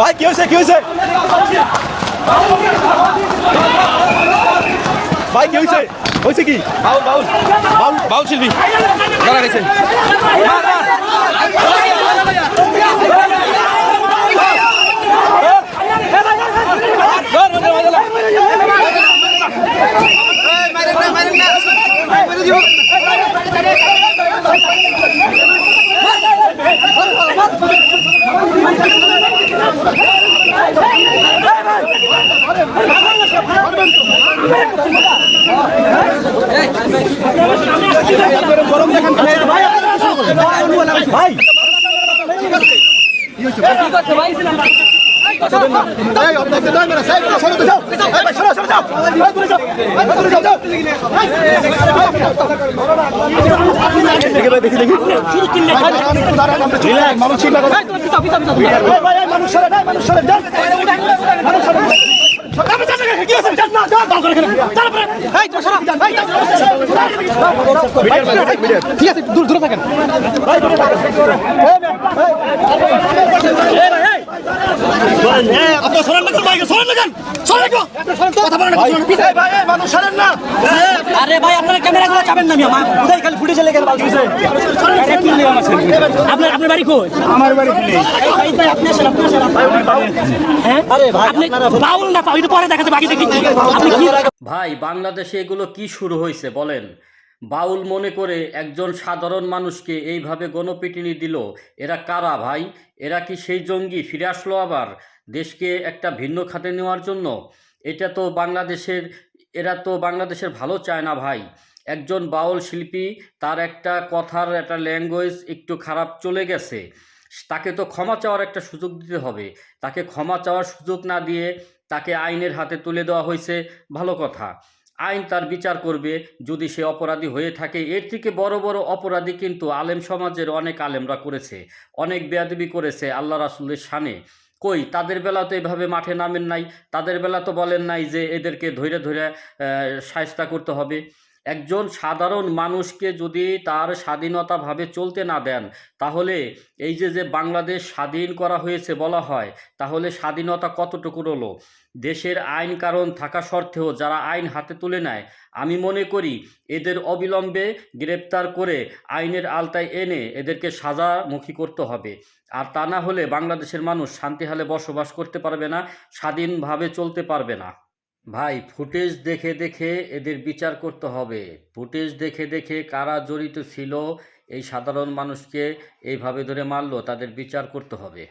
ভাই কি হয়েছে কি হয়েছে? ভাই কি হয়েছে? হয়েছে কি? বাউল বাউল বাউল বাউল শিল্পী জানা গেছে ভাই ভাই ঠিক আছে দূর দূরে থাকেন ভাই, দূরে থাকেন। এই, ভাই, এই। কি ভাই, বাংলাদেশে এগুলো কি শুরু হয়েছে বলেন? বাউল মনে করে একজন সাধারণ মানুষকে এইভাবে গণপিটুনি দিল, এরা কারা ভাই? এরা কি সেই জঙ্গি? ফিরে আসলো আবার? দেশকে একটা ভিন্ন খাতে নেওয়ার জন্য, এটা তো বাংলাদেশের, এরা তো বাংলাদেশের ভালো চায় না ভাই। একজন বাউল শিল্পী, তার একটা কথার একটা ল্যাঙ্গুয়েজ একটু খারাপ চলে গেছে। তাকে তো ক্ষমা চাওয়ার একটা সুযোগ দিতে হবে। তাকে ক্ষমা চাওয়ার সুযোগ না দিয়ে তাকে আইনের হাতে তুলে দেওয়া হয়েছে, ভালো কথা। আইন তার বিচার করবে, যদি সে অপরাধী হয়ে থাকে। এর থেকে বড় বড় অপরাধী কিন্তু আলেম সমাজের অনেক আলেমরা করেছে। অনেক বেয়াদবি করেছে আল্লাহ রাসুলের শানে। কই, তাদের বেলা তো এভাবে মাঠে নামেন নাই, তাদের বেলা তো বলেন নাই যে এদেরকে ধৈরে ধৈরে সাহস্তা করতে হবে। একজন সাধারণ মানুষকে যদি তার স্বাধীনতাভাবে চলতে না দেন, তাহলে এই যে যে বাংলাদেশ স্বাধীন করা হয়েছে বলা হয়, তাহলে স্বাধীনতা কতটুকু হলো দেশের আইন কারণ থাকা সত্ত্বেও যারা আইন হাতে তুলে নেয়, আমি মনে করি এদের অবিলম্বে গ্রেপ্তার করে আইনের আলতায় এনে এদেরকে সাজামুখী করতে হবে। আর তা না হলে বাংলাদেশের মানুষ শান্তি শান্তিহালে বসবাস করতে পারবে না, স্বাধীনভাবে চলতে পারবে না। ভাই, ফুটেজ দেখে দেখে এদের বিচার করতে হবে। ফুটেজ দেখে দেখে কারা জড়িত ছিল, এই সাধারণ মানুষকে এইভাবে ধরে মারলো, তাদের বিচার করতে হবে।